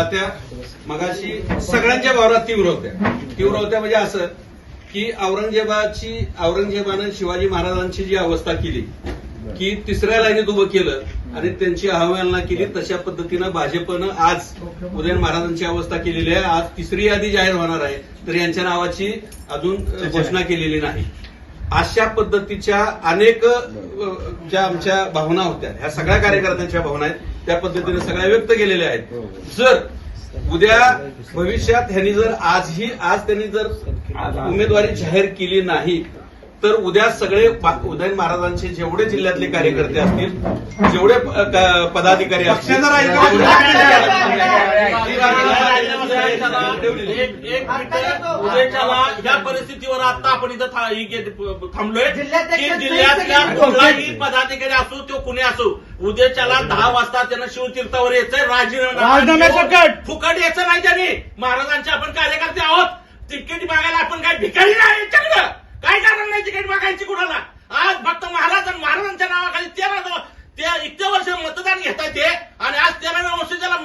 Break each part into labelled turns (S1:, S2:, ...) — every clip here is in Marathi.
S1: तात्या मगाशी सगळ्यांच्या भावना तीव्र होत्या. तीव्र होत्या म्हणजे असं की औरंगजेबाची औरंगजेबानं शिवाजी महाराजांची जी अवस्था केली की तिसऱ्या लाईनीत उभं केलं आणि त्यांची अहवालना केली तशा पद्धतीनं भाजपनं आज उदयन महाराजांची अवस्था केलेली आहे. आज तिसरी यादी जाहीर होणार आहे तर यांच्या नावाची अजून घोषणा केलेली नाही. अशा पद्धतीच्या अनेक ज्या आमच्या भावना होत्या ह्या सगळ्या कार्यकर्त्यांच्या भावना आहेत त्या पद्धतीने सगळ्या व्यक्त केलेल्या आहेत. जर उद्या भविष्यात ह्यांनी जर आजही आज त्यांनी जर उमेदवारी जाहीर केली नाही तर उद्या सगळे उदयन महाराजांचे जेवढे जिल्ह्यातले कार्यकर्ते असतील जेवढे पदाधिकारी असतील
S2: उद्याच्याला या परिस्थितीवर आता आपण इथं ही थांबलोय की जिल्ह्यातल्या कुठलाही पदाधिकारी असो तो कुणी असो उद्याच्याला दहा वाजता त्यांना शिवतीर्थावर यायचंय राजीनामा. फुकट यायचं नाही त्यांनी महाराजांचे आपण कार्यकर्ते आहोत तिकीट मागायला आपण काय भिकारी नाही याच्याकडं काय कारण नाही तिकीट मागायची कुणाला? आज फक्त महाराज आणि महाराजांच्या नावाखाली तेरा ते इतके वर्ष मतदान घेतात ते आणि आज तेराव्या वर्ष त्याला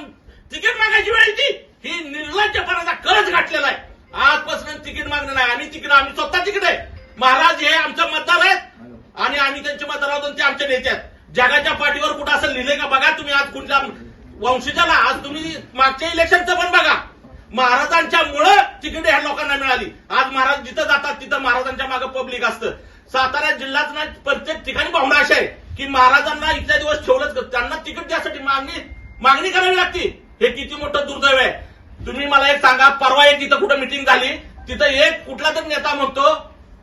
S2: तिकीट मागायची वेळ येते ही निर्लज्जपणाचा कळच घातलेला आहे. आजपासून तिकीट मागणं नाही. आम्ही तिकीट आम्ही स्वतः तिकीट आहे. महाराज हे आमचं मतदार आहेत. आणि आम्ही त्यांचे मतदार आहोत ते आमचे नेते आहेत. जगाच्या पाठीवर कुठं असं लिहिलंय का बघा तुम्ही. आज कुठल्या वंशजाला आज तुम्ही मागच्या इलेक्शनचं पण बघा. महाराजांच्या मुळे तिकीट ह्या लोकांना मिळाली. आज महाराज जिथं जातात तिथं महाराजांच्या मागे पब्लिक असतं. सातारा जिल्ह्यात ना प्रत्येक ठिकाणी भावना अशी आहे की महाराजांना इथल्या दिवस ठेवलंच त्यांना तिकीट द्यासाठी मागणी मागणी करावी लागते. हे किती मोठं दुर्दैव आहे. तुम्ही मला एक सांगा परवा एक तिथं कुठं मिटिंग झाली. तिथं एक कुठला तरी नेता म्हणतो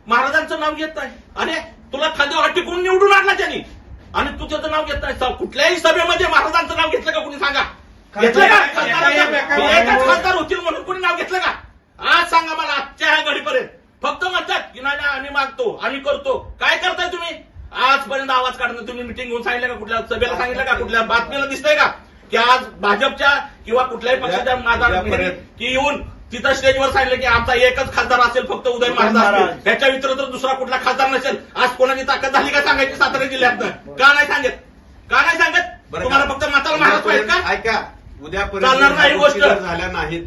S2: महाराजांचं नाव घेत नाही. अरे तुला खांद्यावर टिकून निवडून आणला त्यांनी. आणि तू त्याचं नाव घेत नाही. कुठल्याही सभेमध्ये महाराजांचं नाव घेतलं का कुणी सांगा? घेतलं का? खासदाराचं? एकच खासदार होतील म्हणून कुणी नाव घेतलं का? आज सांगा मला आजच्या ह्या घडीपर्यंत. फक्त म्हणतात की नाही नाही, आम्ही मागतो आम्ही करतो. काय करताय तुम्ही? आजपर्यंत आवाज काढणं तुम्ही मिटिंग घेऊन सांगितलं का कुठल्या सभेला सांगितलं का? कुठल्या बातमीला दिसतंय का? की आज भाजपच्या किंवा कुठल्याही पक्षाच्या माझा. की येऊन तिथं स्टेजवर सांगितलं की आमचा एकच खासदार असेल फक्त उदय महाराज. त्याच्या व्यतिरिक्त दुसरा कुठला खासदार नसेल. आज कोणाची ताकद झाली का सांगायची सातारा जिल्ह्यातनं? का नाही सांगत? का नाही सांगत? तुम्हाला? फक्त माताला महाराज पाहिजे का?
S1: ऐका. उद्यापर्यंत
S2: नाही
S1: गोष्टी. जर झाल्या नाहीत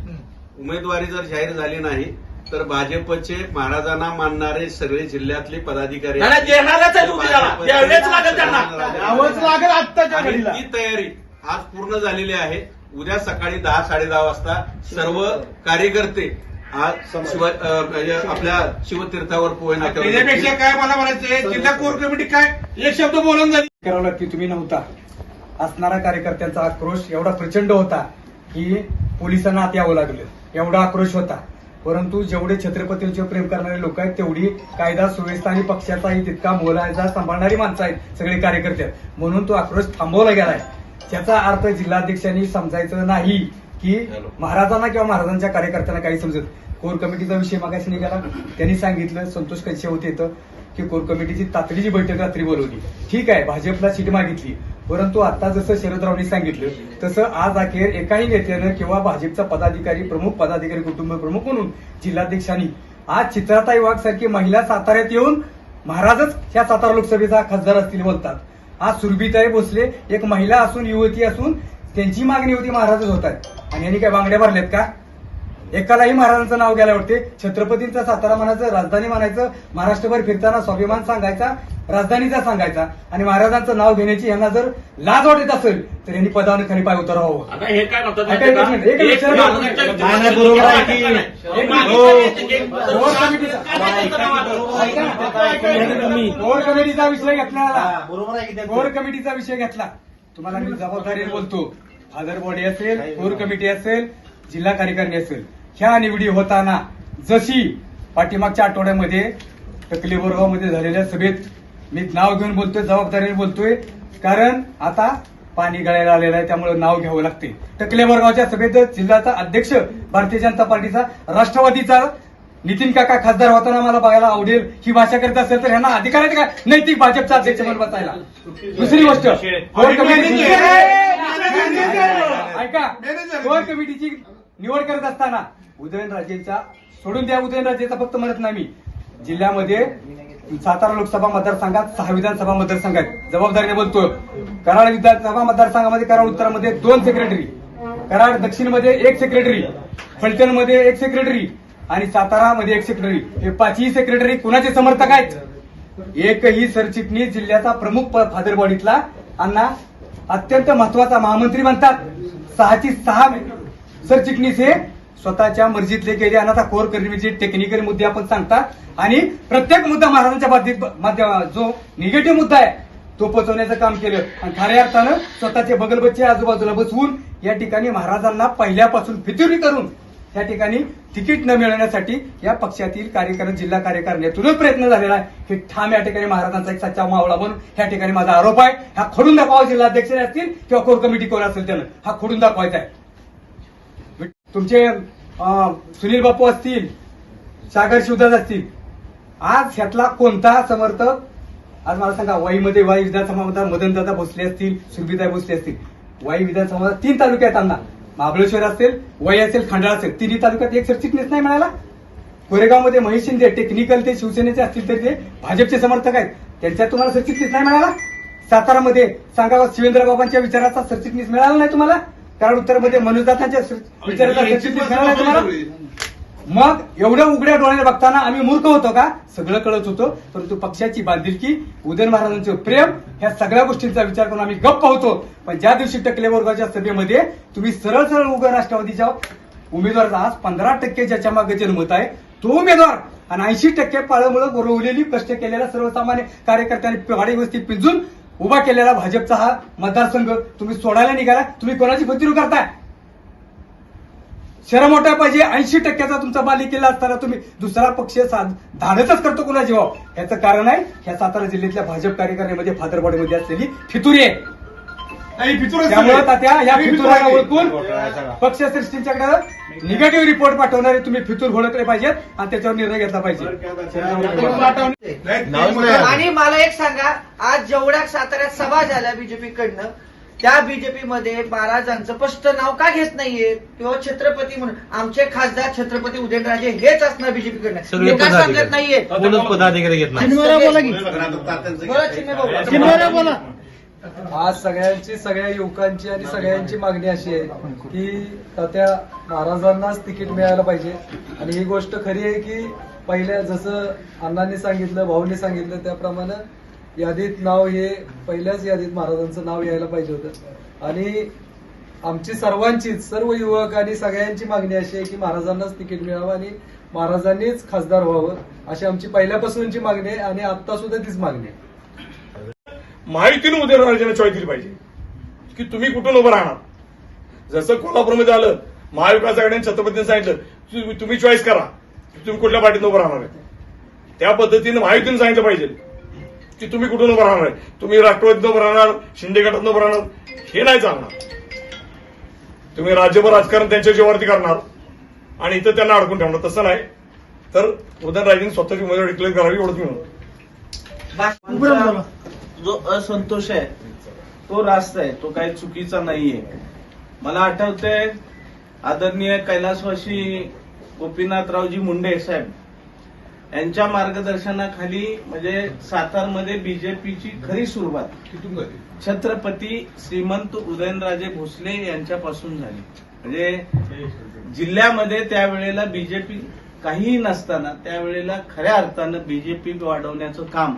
S1: उमेदवारी जर जाहीर झाली नाही तर भाजपचे महाराजांना मानणारे सगळे जिल्ह्यातले पदाधिकारी ती तयारी आज पूर्ण झालेली आहे. उद्या सकाळी दहा साडे दहा वाजता सर्व कार्यकर्ते आज शिवा म्हणजे आपल्या शिवतीर्थावर पोहे नाक्यावर
S3: त्याच्यापेक्षा काय मला म्हणायचंय जिल्हा कोर कमिटी काय? एक शब्द बोलून झाली
S4: करावं लागते तुम्ही नव्हता. असणारा कार्यकर्त्यांचा आक्रोश एवढा प्रचंड होता की पोलिसांना आत यावं लागलं. एवढा आक्रोश होता. परंतु जेवढे छत्रपतींचे प्रेम करणारे लोक आहेत तेवढी कायदा सुव्यवस्था आणि पक्षाचाही तितका मोलायचा सांभाळणारी माणसं आहेत सगळे कार्यकर्ते आहेत. म्हणून तो आक्रोश थांबवला गेलाय त्याचा अर्थ जिल्हाध्यक्षांनी समजायचं नाही की महाराजांना किंवा महाराजांच्या कार्यकर्त्यांना काही समजत कोर कमिटीचा विषय मागाशी निघाला. त्यांनी सांगितलं संतोष कनशे होते की कोर कमिटीची तातडीची बैठक रात्री बोलवली. ठीक आहे भाजपला सीट मागितली. परंतु आता जसं शरदरावनी सांगितलं तसं आज अखेर एकाही नेत्यानं किंवा भाजपचा पदाधिकारी प्रमुख पदाधिकारी कुटुंब प्रमुख म्हणून जिल्हाध्यक्षांनी आज चित्राताई वाघ सारखी महिला साताऱ्यात येऊन महाराजच ह्या सातारा लोकसभेचा खासदार असतील बोलतात. आज सुरभीताई भोसले एक महिला असून युवती असून त्यांची मागणी होती महाराजच होतात. आणि यांनी काय बांगड्या भरल्यात का? एकालाही महाराजांचं नाव घ्यायला वाटते छत्रपतींचा सातारा म्हणायचं राजधानी म्हणायचं महाराष्ट्रभर फिरताना स्वाभिमान सांगायचा राजधानीचा सांगायचा. आणि महाराजांचं नाव घेण्याची यांना जर लाज वाटत असेल तर यांनी पदावर खाली पाय उतरावं.
S2: आता हे काय
S4: कोर कमिटीचा विषय घेतला
S3: बरोबर आहे की
S4: कोर कमिटीचा विषय घेतला. तुम्हाला मी जबाबदारीने बोलतो. आदर बॉडी असेल कोर कमिटी असेल जिल्हा कार्यकारिणी असेल ह्या निवडी होताना जशी पाठीमागच्या आठवड्यामध्ये टकली बोरगावमध्ये झालेल्या सभेत मी नाव घेऊन बोलतोय जबाबदारीने बोलतोय कारण आता पाणी गळायला आलेलं आहे त्यामुळे नाव घ्यावं लागते टकले बोरगावच्या सभेत जिल्ह्याचा अध्यक्ष भारतीय जनता पार्टीचा राष्ट्रवादीचा नितीन काका खासदार होताना मला बघायला आवडेल ही भाषा करत असेल तर ह्यांना अधिकार आहे का? नैतिक भाजपचा अध्यक्ष म्हणून बसायला. दुसरी गोष्ट ऐका कोर कमिटीची निवड करत असताना उदयनराजेंचा सोडून द्या उदयनराजेचा फक्त म्हणत नाही मी. जिल्ह्यामध्ये सातारा लोकसभा मतदारसंघात सहा विधानसभा मतदारसंघ आहेत जबाबदारीने बोलतो कराड विधानसभा मतदारसंघामध्ये कराड उत्तरामध्ये दोन सेक्रेटरी कराड दक्षिणमध्ये एक सेक्रेटरी फलटणमध्ये एक सेक्रेटरी आणि सातारामध्ये एक सेक्रेटरी हे पाचही सेक्रेटरी कुणाचे समर्थक आहेत? एकही सरचिटणीस जिल्ह्याचा प्रमुख फादर बॉडीतला अण्णा अत्यंत महत्त्वाचा महामंत्री म्हणतात सहाची सहा सरचिटणीस हे स्वतःच्या मर्जीतले गेले आणि आता कोर करण्याचे टेक्निकल मुद्दे आपण सांगतात. आणि प्रत्येक मुद्दा महाराजांच्या बाबतीत माध्यम जो निगेटिव्ह मुद्दा आहे तो पोचवण्याचं काम केलं. आणि खऱ्या अर्थानं स्वतःचे बगलबच्चे आजूबाजूला बसवून या ठिकाणी महाराजांना पहिल्यापासून फितुरी करून या ठिकाणी तिकीट न मिळवण्यासाठी या पक्षातील कार्यकारी जिल्हा कार्यकारिणीतूनच प्रयत्न झालेला आहे. हे ठाम या ठिकाणी महाराजांचा एक सच्चा मावळा म्हणून या ठिकाणी माझा आरोप आहे. हा खोडून दाखवा जिल्हाध्यक्ष असतील किंवा कोर कमिटी कोण असेल त्यानं. हा खोडून दाखवायचा आहे. तुमचे अं, सुनील बापू असतील सागर शिवदास असतील आज ह्यातला कोणता समर्थक आज मला सांगा वाईमध्ये वाई विधानसभामध्ये मदनदादा भोसले असतील सुरभीताई भोसले असतील. वाई विधानसभा तीन तालुके आहेत त्यांना महाबळेश्वर असेल वाई असेल खंडाळा असेल तिन्ही तालुक्यात एक सरचिटणीस नाही मिळाला कोरेगावमध्ये महेश शिंदे टेक्निकल ते शिवसेनेचे असतील तर ते भाजपचे समर्थक आहेत. त्यांच्यात तुम्हाला सरचिटणीस नाही मिळाला सातारामध्ये सांगा शिवेंद्र बाबांच्या विचाराचा सरचिटणीस मिळाला नाही तुम्हाला? कारण उत्तरमध्ये मनोजदातांच्या विचाराचा सरचिटणीस मिळाला नाही तुम्हाला? मग एवढ्या उघड्या डोळ्याने बघताना आम्ही मूर्ख होतो का? सगळं कळत होतो. परंतु पक्षाची बांधिलकी उदयन महाराजांचं प्रेम ह्या सगळ्या गोष्टींचा विचार करून आम्ही गप्प होतो. पण ज्या दिवशी टकले वर्गाच्या सभेमध्ये तुम्ही सरळ सरळ उघड राष्ट्रवादीच्या उमेदवाराचा आज पंधरा टक्के ज्याच्या मागे जनमत आहे तो उमेदवार आणि ऐंशी टक्के पाळमुळं गोरवलेली कष्ट केलेल्या सर्वसामान्य कार्यकर्त्यांनी पाडी वस्ती पिंजून उभा केलेला भाजपचा हा मतदारसंघ. तुम्ही सोडायला निघाला. तुम्ही कोणाची फतिरू करताय शरम मोठा पाहिजे ऐंशी टक्क्याचा तुमचा बालेकिल्ला असताना तुम्ही दुसरा पक्ष साध- धाडतच करतो कुणा जीवाव याचं कारण आहे ह्या सातारा जिल्ह्यातल्या भाजप कार्यकारिणीमध्ये फादरबाडीमध्ये असलेली फितुरी आहे. त्यामुळे. तात्या या
S3: ही
S4: फितुराला
S3: फितुर आहे.
S4: ओळखून पक्षश्रेष्ठींच्याकडे निगेटिव्ह रिपोर्ट पाठवणारे तुम्ही फितूर ओळखले पाहिजेत आणि त्याच्यावर निर्णय घेतला पाहिजे.
S5: आणि मला एक सांगा आज जेवढ्या साताऱ्यात सभा झाल्या बीजेपीकडनं त्या बीजेपी मध्ये महाराजांचं स्पष्ट नाव का घेत नाहीये? किंवा छत्रपती म्हणून आमचे खासदार छत्रपती उदयनराजे हेच असणार का
S6: पदाधिकारी.
S5: सांगत नाहीये?
S6: पदाधिकारी घेत
S5: बोला.
S7: आज सगळ्यांची सगळ्या युवकांची आणि सगळ्यांची मागणी अशी आहे की तात्या महाराजांनाच तिकीट मिळायला पाहिजे. आणि ही गोष्ट खरी आहे की पहिल्या जसं अण्णांनी सांगितलं भाऊनी सांगितलं त्याप्रमाणे यादीत नाव हे पहिल्याच यादीत महाराजांचं नाव यायला पाहिजे होतं. आणि आमची सर्वांचीच सर्व युवक आणि सगळ्यांची मागणी अशी आहे की महाराजांनाच तिकीट मिळावं आणि महाराजांनीच खासदार व्हावं अशी आमची पहिल्यापासूनची मागणी आहे आणि आता सुद्धा तीच मागणी आहे.
S8: माहितीनं उदयनराजेने चॉईस दिली पाहिजे. की तुम्ही कुठून उभं राहणार? जसं कोल्हापूरमध्ये आलं महाविकास आघाडीने छत्रपतीने सांगितलं तुम्ही चॉईस करा. तुम्ही कुठल्या पार्टीत उभं राहणार त्या पद्धतीने माहितीने सांगितलं पाहिजे. की तुम्ही कुठून उभं राहणार? तुम्ही राष्ट्रवादीत उभं राहणार शिंदे गटात उभं राहणार? हे नाही चालणार. तुम्ही राज्यभर राजकारण त्यांच्या जीवावरती करणार आणि इथं त्यांना अडकून ठेवणार. तसं नाही. तर उदयनराजेंनी स्वतःची उमेदवार डिक्लेअर करावी एवढंच मी म्हणतो.
S9: जो असंतोष आहे तो रास्त आहे. तो काही चुकीचा नाहीये. मला आठवतंय आदरणीय कैलासवासी गोपीनाथरावजी मुंडे साहेब यांच्या मार्गदर्शनाखाली म्हणजे सातारमध्ये बीजेपीची खरी सुरुवात. छत्रपती श्रीमंत उदयनराजे भोसले यांच्यापासून झाली. म्हणजे जिल्ह्यामध्ये त्यावेळेला बीजेपी काहीही नसताना त्यावेळेला खऱ्या अर्थानं बीजेपी वाढवण्याचं काम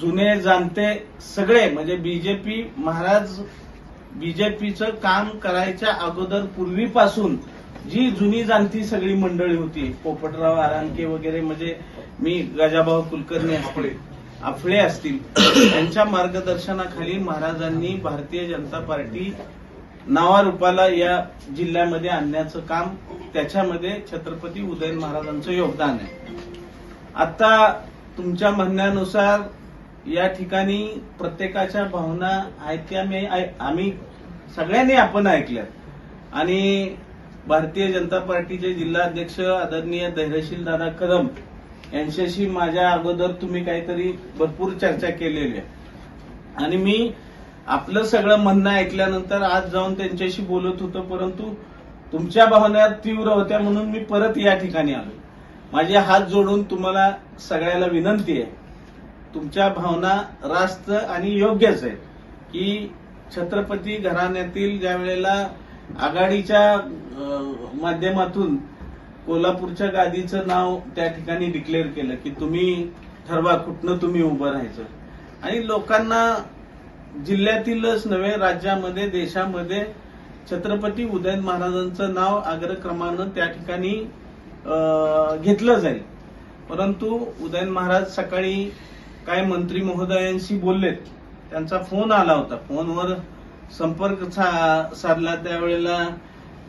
S9: जुने जाणते सगळे म्हणजे बीजेपी महाराज बीजेपीचं काम करायच्या अगोदर पूर्वीपासून जी जुनी जाणती सगळी मंडळी होती पोपटराव आरांके वगैरे म्हणजे मी गजाभाऊ कुलकर्णी असतील आपले असतील यांच्या मार्गदर्शनाखाली महाराजांनी भारतीय जनता पार्टी नावारूपाला या जिल्ह्यामध्ये आणण्याचं काम त्याच्यामध्ये छत्रपती उदयन महाराजांचं योगदान आहे. आता तुमच्या म्हणण्यानुसार या ठिकाणी प्रत्येकाच्या भावना आहेत त्या मी आम्ही सगळ्यांनी आपण ऐकल्यात. आणि भारतीय जनता पार्टीचे जिल्हाध्यक्ष आदरणीय धैर्यशील दादा कदम यांच्याशी माझ्या अगोदर तुम्ही काहीतरी भरपूर चर्चा केलेली आहे. आणि मी आपलं सगळं म्हणणं ऐकल्यानंतर आज जाऊन त्यांच्याशी बोलत होतो परंतु तुमच्या भावना तीव्र होत्या म्हणून मी परत या ठिकाणी आलो. माझे हात जोडून तुम्हाला सगळ्याला विनंती आहे. तुमच्या भावना रास्त आणि योग्यच आहेत की छत्रपती घराण्यातील ज्या वेळेला आघाडीच्या माध्यमातून कोल्हापूरच्या गादीचं नाव त्या ठिकाणी डिक्लेअर केलं की तुम्ही ठरवा कुठनं तुम्ही उभं राहायचं. आणि लोकांना जिल्ह्यातीलच नव्हे राज्यामध्ये देशामध्ये छत्रपती उदयन महाराजांचं नाव अग्रक्रमानं त्या ठिकाणी घेतलं जाईल. परंतु उदयन महाराज सकाळी काय मंत्री महोदयांशी बोललेत त्यांचा फोन आला होता. फोनवर संपर्क सा- साधला त्यावेळेला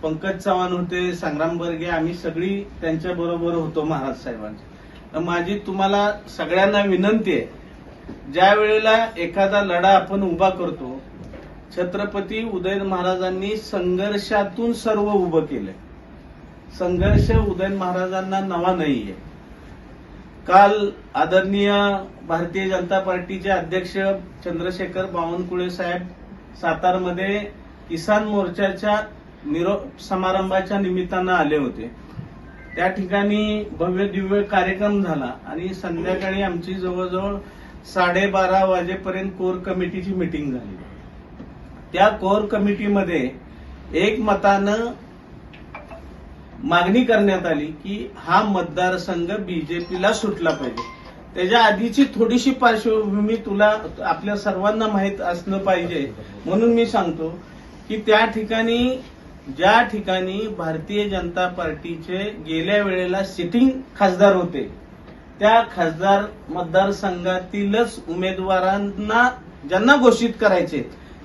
S9: पंकज चव्हाण होते संग्राम बर्गे आम्ही सगळी त्यांच्या बरोबर होतो महाराज साहेबांची. तर माझी तुम्हाला सगळ्यांना विनंती आहे ज्या वेळेला एखादा लढा आपण उभा करतो छत्रपती उदयन महाराजांनी संघर्षातून सर्व उभं केलंय. संघर्ष उदयन महाराजांना नवा नाहीये. काल आदरणीय भारतीय जनता पार्टीचे अध्यक्ष चंद्रशेखर बावनकुळे साहेब सातारमध्ये किसान मोर्चाच्या निरोप समारंभाच्या निमित्तानं आले होते. त्या ठिकाणी भव्य दिव्य कार्यक्रम झाला आणि संध्याकाळी आमची जवळजवळ साडेबारा वाजेपर्यंत कोर कमिटीची मिटिंग झाली. त्या कोर कमिटीमध्ये एक मतानं मागणी करण्यात आली की हा मतदारसंघ बीजेपीला सुटला पाहिजे. त्याच्या आधीची थोडीशी पार्श्वभूमी तुला आपल्या सर्वांना माहीत असलं पाहिजे. म्हणून मी सांगतो की त्या ठिकाणी ज्या ठिकाणी भारतीय जनता पार्टीचे गेल्या वेळेला सिटिंग खासदार होते त्या खासदार मतदारसंघातीलच उमेदवारांना ज्यांना घोषित करायचे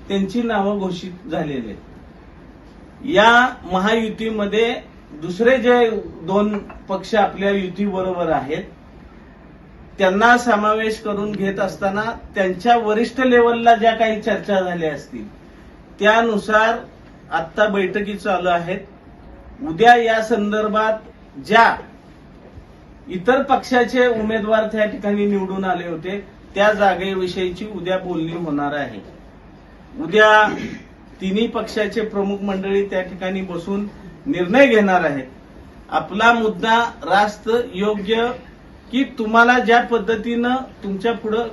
S9: त्यांची नावं घोषित झालेली आहेत. या महायुतीमध्ये दुसरे जे दोन पक्ष आपल्या युतीबरोबर आहेत त्यांना समावेश करून घेत असताना त्यांच्या वरिष्ठ लेवलला ज्या काही चर्चा झाल्या असतील त्यानुसार आत्ता बैठकी चालू आहेत. उद्या या संदर्भात ज्या इतर पक्षाचे उमेदवार त्या ठिकाणी निवडून आले होते त्या जागेविषयीची उद्या बोलणी होणार आहे. उद्या तिन्ही पक्षाचे प्रमुख मंडळी त्या ठिकाणी बसून निर्णय घेणार आहेत. आपला मुद्दा रास्त योग्य की तुम्हाला ज्या पद्धतीनं तुमच्या पुढं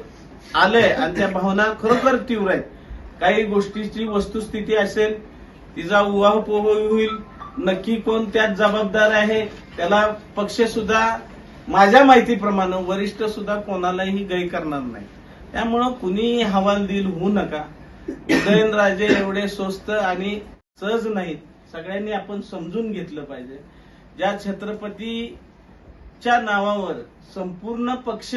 S9: आलंय आणि त्या भावना खरोखर तीव्र आहेत. काही गोष्टीची वस्तुस्थिती असेल तिचा उहापोह होईल नक्की कोण त्यात जबाबदार आहे त्याला पक्ष सुद्धा माझ्या माहितीप्रमाणे वरिष्ठ सुद्धा कोणालाही गै करणार नाही. त्यामुळं कुणीही हवालदिल होऊ नका. उदयनराजे एवढे स्वस्त आणि सहज नाहीत. सगळ्यांनी आपण समजून घेतलं पाहिजे. ज्या च्या नावावर संपूर्ण पक्ष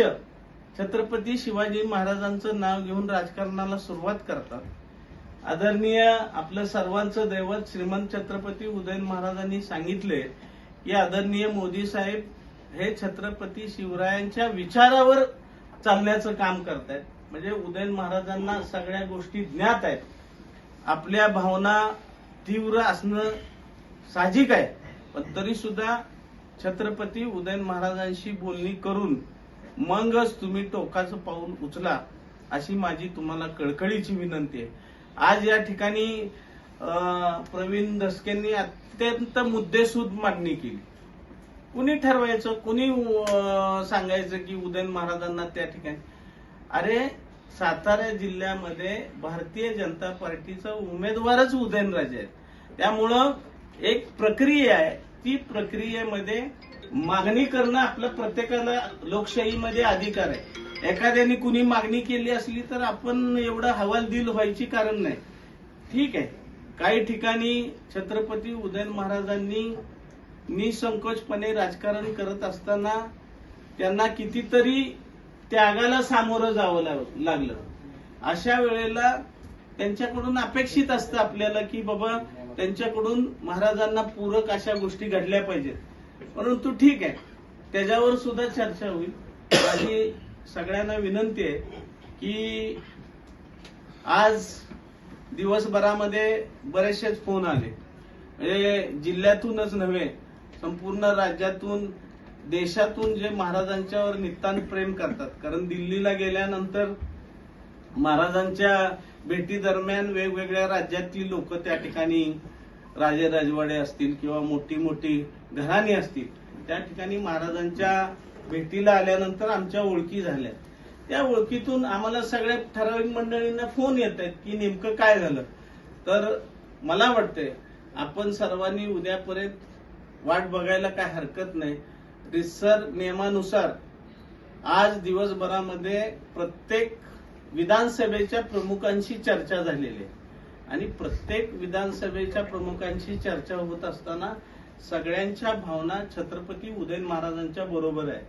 S9: छत्रपती शिवाजी महाराजांचं नाव घेऊन राजकारणाला सुरुवात करतात. आदरणीय आपलं सर्वांचं दैवत श्रीमंत छत्रपती उदयन महाराजांनी सांगितले की आदरणीय मोदी साहेब हे छत्रपती शिवरायांच्या विचारावर चालण्याचं काम करतायत. म्हणजे उदयन महाराजांना सगळ्या गोष्टी ज्ञात आहेत. आपल्या भावना तीव्र असणं साहजिक आहे. पण तरी सुद्धा छत्रपती उदयन महाराजांशी बोलणी करून मगच तुम्ही टोकाचं पाऊल उचला अशी माझी तुम्हाला कळकळीची विनंती आहे. आज या ठिकाणी अं, प्रवीण दसकेंनी अत्यंत मुद्देसूद मागणी केली. कुणी ठरवायचं? कुणी सांगायचं की उदयन महाराजांना त्या ठिकाणी? अरे सातारा जिल्ह्यामध्ये भारतीय जनता पार्टीचा उमेदवारच उदयनराजे आहेत. त्यामुळं एक प्रक्रिया आहे. ती प्रक्रियेमध्ये मागणी करणं आपलं प्रत्येकाला लोकशाहीमध्ये अधिकार आहे. एखाद्याने कुणी मागणी केली असली तर आपण एवढं हवालदिल व्हायची कारण नाही. ठीक आहे. काही ठिकाणी छत्रपती उदयन महाराजांनी निसंकोचपणे राजकारण करत असताना त्यांना कितीतरी त्यागाला सामोरं जावं लाग- लागलं. अशा वेळेला त्यांच्याकडून अपेक्षित असतं आपल्याला की बाबा त्यांच्याकडून महाराजांना पूरक अशा गोष्टी घडल्या पाहिजेत. परंतु ठीक आहे. त्याच्यावर सुद्धा चर्चा होईल. माझी सगळ्यांना विनंती आहे की आज दिवसभरामध्ये बरेचसेच फोन आले. म्हणजे जिल्ह्यातूनच नव्हे संपूर्ण राज्यातून देशातून जे महाराजांच्यावर नितांत प्रेम करतात. कारण दिल्लीला गेल्यानंतर महाराजांच्या भेटी दरम्यान वेगवेगळ्या राज्यातली लोक त्या ठिकाणी राजे राजवाडे असतील किंवा मोठी मोठी घराणी असतील त्या ठिकाणी महाराजांच्या भेटीला आल्यानंतर आमच्या ओळखी झाल्या. त्या ओळखीतून आम्हाला सगळ्या ठराविक मंडळींना फोन येत आहेत की नेमकं काय झालं. तर मला वाटतंय आपण सर्वांनी उद्यापर्यंत वाट बघायला काय हरकत नाही. रिसर नियमानुसार आज दिवसभरामध्ये प्रत्येक विधानसभेच्या प्रमुखांशी चर्चा झालेली आहे. आणि प्रत्येक विधानसभेच्या प्रमुखांशी चर्चा होत असताना सगळ्यांच्या भावना छत्रपती उदयन महाराजांच्या बरोबर आहे